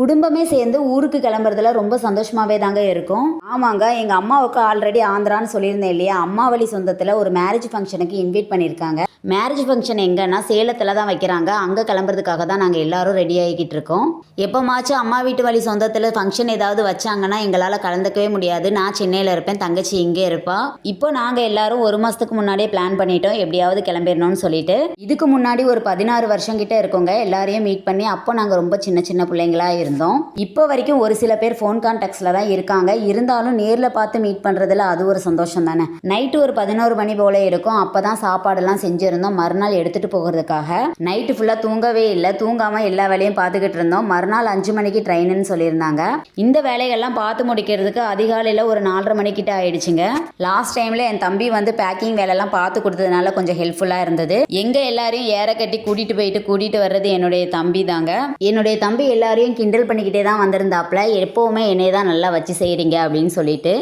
குடும்பமே சேர்ந்து ஊருக்கு கிளம்புறதுல ரொம்ப சந்தோஷமாகவே தாங்க இருக்கும். ஆமாங்க எங்கள் அம்மாவுக்கு ஆல்ரெடி ஆந்திரான்னு சொல்லியிருந்தேன் இல்லையா? அம்மா வழி சொந்தத்தில் ஒரு மேரேஜ் ஃபங்க்ஷனுக்கு இன்வைட் பண்ணியிருக்காங்க மேரேஜ் ஃபங்க்ஷன் எங்கன்னா சேலத்தில் தான் வைக்கிறாங்க. அங்கே கிளம்புறதுக்காக தான் நாங்கள் எல்லாரும் ரெடி ஆகிக்கிட்டு இருக்கோம். எப்போமாச்சும் அம்மா வீட்டு வழி சொந்தத்தில் ஃபங்க்ஷன் ஏதாவது வச்சாங்கன்னா எங்களால் கலந்துக்கவே முடியாது. நான் சென்னையில் இருப்பேன் தங்கச்சி இங்கே இருப்பா. இப்போ நாங்கள் எல்லாரும் ஒரு மாதத்துக்கு முன்னாடியே பிளான் பண்ணிட்டோம். எப்படியாவது கிளம்பிடணும்னு சொல்லிட்டு. இதுக்கு முன்னாடி ஒரு பதினாறு வருஷம் கிட்ட இருக்கோங்க. எல்லாரையும் மீட் பண்ணி அப்போ நாங்கள் ரொம்ப சின்ன சின்ன பிள்ளைங்களா இருந்தோம். இப்போ வரைக்கும் ஒரு சில பேர் ஃபோன் கான்டாக்ட்ஸில் தான் இருக்காங்க. இருந்தாலும் நேரில் பார்த்து மீட் பண்ணுறதுல அது ஒரு சந்தோஷம் தானே. நைட்டு ஒரு பதினோரு மணி போல இருக்கும். அப்போ தான் சாப்பாடெல்லாம் செஞ்சு செஞ்சுருந்தோம் மறுநாள் எடுத்துகிட்டு போகிறதுக்காக. நைட்டு ஃபுல்லாக தூங்கவே இல்லை. தூங்காமல் எல்லா வேலையும் பார்த்துக்கிட்டு இருந்தோம். மறுநாள் அஞ்சு மணிக்கு ட்ரெயினுன்னு சொல்லியிருந்தாங்க. இந்த வேலைகள்லாம் பார்த்து முடிக்கிறதுக்கு அதிகாலையில் ஒரு நாலரை மணிக்கிட்ட ஆயிடுச்சுங்க. லாஸ்ட் டைமில் என் தம்பி வந்து பேக்கிங் வேலையெல்லாம் பார்த்து கொடுத்ததுனால கொஞ்சம் ஹெல்ப்ஃபுல்லாக இருந்தது. எங்கே எல்லாரையும் ஏற கட்டி கூட்டிகிட்டு போயிட்டு கூட்டிகிட்டு வர்றது என்னுடைய தம்பி தாங்க என்னுடைய தம்பி எல்லாரையும் கிண்டல் பண்ணிக்கிட்டே தான் வந்திருந்தாப்புல எப்போவுமே என்னைய தான் நல்லா வச்சு செய்கிறீங்க அப்படின்னு சொல்லிட்டு.